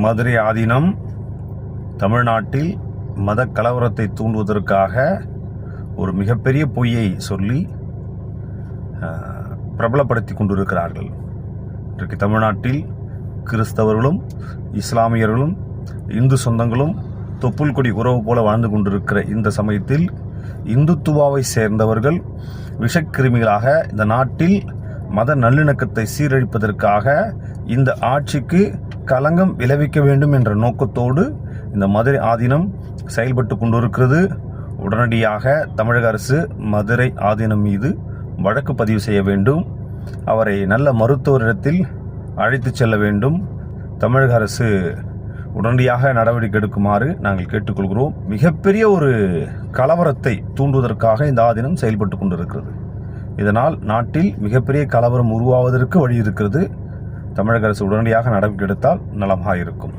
மதுரை ஆதீனம் தமிழ்நாட்டில் மத கலவரத்தை தூண்டுவதற்காக ஒரு மிகப்பெரிய பொய்யை சொல்லி பிரபலப்படுத்தி கொண்டிருக்கிறார்கள். இன்றைக்கு தமிழ்நாட்டில் கிறிஸ்தவர்களும் இஸ்லாமியர்களும் இந்து சொந்தங்களும் தொப்புள் கொடி உறவு போல வாழ்ந்து கொண்டிருக்கிற இந்த சமயத்தில் இந்துத்துவாவை சேர்ந்தவர்கள் விஷக்கிருமிகளாக இந்த நாட்டில் மத நல்லிணக்கத்தை சீரழிப்பதற்காக இந்த ஆட்சிக்கு களங்கம் விளைவிக்க வேண்டும் என்ற நோக்கத்தோடு இந்த மதுரை ஆதீனம் செயல்பட்டு கொண்டிருக்கிறது. உடனடியாக தமிழக அரசு மதுரை ஆதீனம் மீது வழக்கு பதிவு செய்ய வேண்டும். அவரை நல்ல மருத்துவரிடத்தில் அழைத்துச் செல்ல வேண்டும். தமிழக அரசு உடனடியாக நடவடிக்கை எடுக்குமாறு நாங்கள் கேட்டுக்கொள்கிறோம். மிகப்பெரிய ஒரு கலவரத்தை தூண்டுவதற்காக இந்த ஆதீனம் செயல்பட்டு கொண்டிருக்கிறது. இதனால் நாட்டில் மிகப்பெரிய கலவரம் உருவாவதற்கு வழி இருக்கிறது. தமிழக அரசு உடனடியாக நடவடிக்கை எடுத்தால் நலமாக இருக்கும்